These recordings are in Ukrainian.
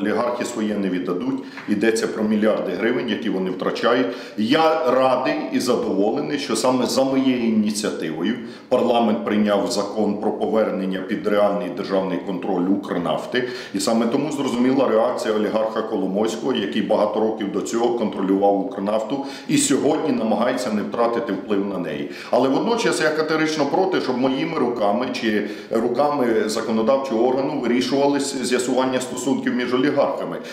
олігархи своє не віддадуть. Йдеться про мільярди гривень, які вони втрачають. Я радий і задоволений, що саме за моєю ініціативою парламент прийняв закон про повернення під реальний державний контроль Укрнафти. І саме тому зрозуміла реакція олігарха Коломойського, який багато років до цього контролював Укрнафту і сьогодні намагається не втратити вплив на неї. Але водночас я категорично проти, щоб моїми руками чи руками законодавчого органу вирішувалися з'ясування стосунків між олігархами.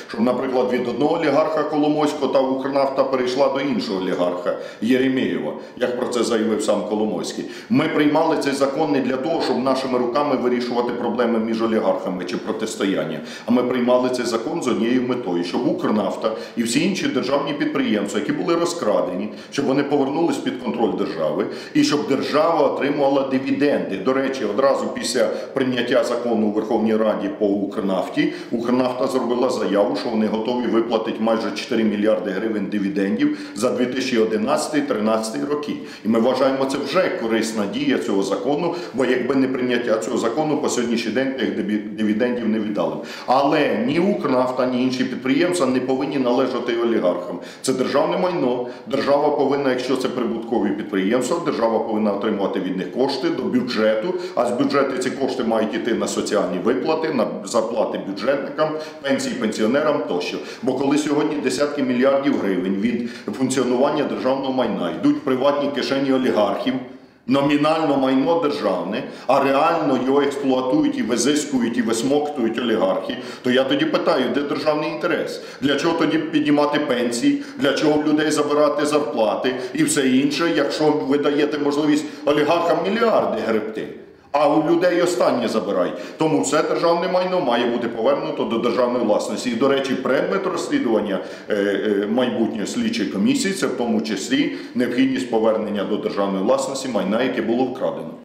Щоб, наприклад, від одного олігарха Коломойського та Укрнафта перейшла до іншого олігарха Єремєєва, як про це заявив сам Коломойський. Ми приймали цей закон не для того, щоб нашими руками вирішувати проблеми між олігархами чи протистояння. А ми приймали цей закон з однією метою, щоб Укрнафта і всі інші державні підприємства, які були розкрадені, щоб вони повернулись під контроль держави, і щоб держава отримувала дивіденди. До речі, одразу після прийняття закону у Верховній Раді по Укрнафті, Укрнафта зробила заяву, що вони готові виплатити майже 4 мільярди гривень дивідендів за 2011-2013 роки. І ми вважаємо це вже корисна дія цього закону, бо якби не прийняття цього закону, по сьогоднішній день тих дивідендів не віддали. Але ні Укрнафта, ні інші підприємства не повинні належати олігархам. Це державне майно. Держава повинна, якщо це прибуткові підприємства, держава повинна отримувати від них кошти до бюджету. А з бюджету ці кошти мають йти на соціальні виплати, на зарплати бюджетникам, пенсії пенсіонерам тощо. Бо коли сьогодні десятки мільярдів гривень від функціонування державного майна йдуть в приватні кишені олігархів. Номінально майно державне, а реально його експлуатують і визискують, і висмоктують олігархи. То я тоді питаю, де державний інтерес? Для чого тоді піднімати пенсії? Для чого в людей забирати зарплати і все інше, якщо ви даєте можливість олігархам мільярди гребти? А у людей останнє забирають. Тому все державне майно має бути повернуто до державної власності. І, до речі, предмет розслідування е, е, майбутньої слідчої комісії це в тому числі необхідність повернення до державної власності майна, яке було вкрадено.